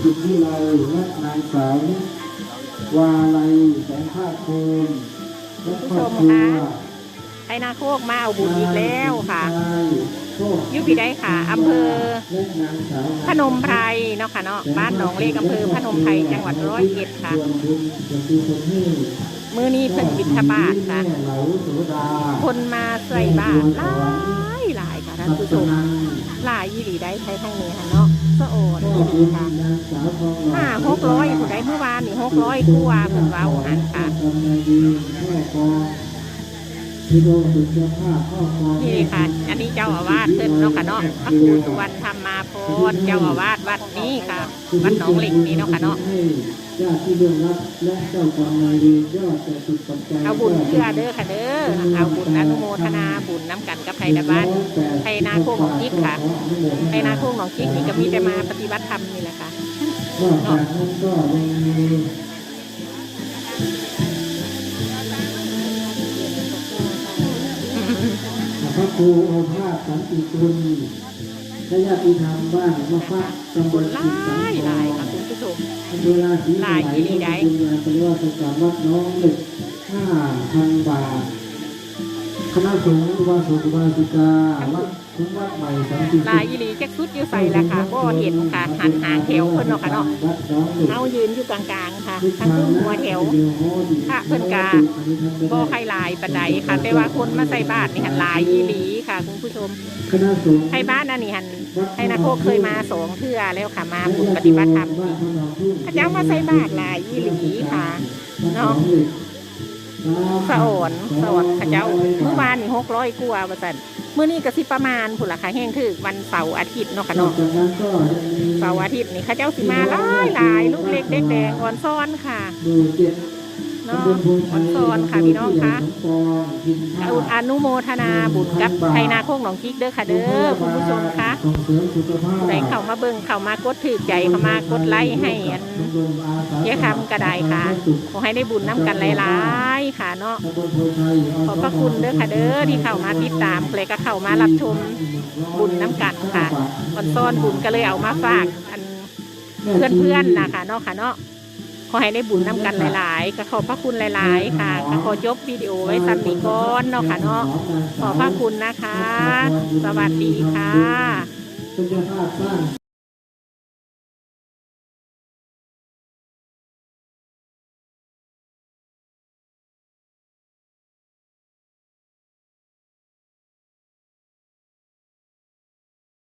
สุดที่เราและนางสาววาลัยแสงภาคภูมิและครอบครัวไทนาโคกมาเอาบุญอีกแล้วค่ะยุพี่ได้ค่ะอำเภอ พนมไพรเนาะค่ะเนาะบ้านหนองเลขอำเภอพนมไพรจังหวัดร้อยเอ็ดค่ะ มือนี้เพิ่นบิณฑบาตค่ะ คนมาใส่บาตรหลายหลายค่ะท่านผู้ชมหลายยี่หลีได้ไทยทั้งนี้ค่ะเนาะสะโอ นี้ค่ะห้าหกร้อยผู้ใดเมื่อวานนี่หกร้อยกว่าเพิ่นเว้าหันค่ะนี่ค่ะ อันนี้เจ้าอาวาสเพิ่นเนาะค่ะเนาะพระครูสุวรรณธรรมาพรเจ้าอาวาสวัดนี้ค่ะ วัดหนองหล็กนี่เนาะค่ะเนาะญาติที่ร่วงรับและเจ้ากรรมนายเวรยอดแต่สุดปัจจัยเอาบุญเพื่อเด้อค่ะเด้อเอาบุญอนุโมทนาบุญน้ำกันกับไทยบ้านไทยนาโคกของจิ๊กค่ะ ไทยนาโคกหนองจิกนี่ก็มีแต่มาปฏิบัติธรรมนี่แหละค่ะนอกจากนั้นก็ยังมีพระครูโอภาสสันติคุณและญาติธรรมบ้านมะฟักตำบบุลญหลาจิตสังยทหลายองค่ะคุณผู้ชมอำเภอราศีหลายที่ใดคุณงานปฏิวัติการวัดน้องเหล็กห้าพันบาท คณะสงฆ์อุบาสกอุบาสิกาวัดคุ้มวัดใหม่สันติหลายยี่หลีจักสุดอยู่ใส่ละค่ะบ่เห็นค่ะหันหางแถวเพิ่นเนาะค่ะเนาะวัดน้องเหล็กเอายืนอยู่กลางๆค่ะทั้งครึ่งหัวแถวพระเพิ่นกาบ่ใครลายปานใดค่ะ แต่ว่าคนมาใส่บาตรนี่หันลายยี่หลีค่ะคุณผู้ชมคณะสงฆ์ไทยบ้านอันนี้หันไทยนาโคกเคยมาสองเทื่อแล้วค่ะมาบุญปฏิบัติธรรมพระเจ้ามาใส่บาตรลายยี่หลีค่ะเนาะ สะโอนสะโอนข้าเจ้าเมื่อวานนี่หกร้อยกว่าว่าซั่นมื้อนี้ก็สิประมาณพุ่นล่ะค่ะแห้งคือวันเสาร์อาทิตย์เนาะค่ะนอเนาะกจากนั้นก็ยังมีเสาร์อาทิตย์นี่ข้าเจ้าสิมาหลายหลายลูกเล็กเด็กแดงอ่อนซ้อนค่ะหมู่ เนาะออนซอนค่ะพี่น้องคะอาอนุโมทนาบุญกับไทยนาโคกหนองจิกเด้อค่ะเด้อคุณผู้ชมคะส่เขภาพผู้ใดเข้ามาเบิ่งเข้ามากดถือใจเข้ามากดไลค์ให้อันเย้คำก็ไดค่ะขอให้ได้บุญน้ำกันหลายๆค่ะเนาะขอบพระคุณเด้อค่ะเด้อที่เข้ามาติดตามเลยก็เข้ามารับชมบุญน้ำกันค่ะวันซ้อนบุญก็เลยเอามาฝากอันเพื่อนๆนะคะเนาะค่ะเนาะ ขอให้ได้บุญน้ำกันหลายๆก็ขอบพระคุณหลาย ๆ ค่ะก็ขอยกวิดีโอไว้ซ้นนี้ก่อนเนาะค่ะเนาะขอบพระคุณนะคะ สวัสดีค่ะ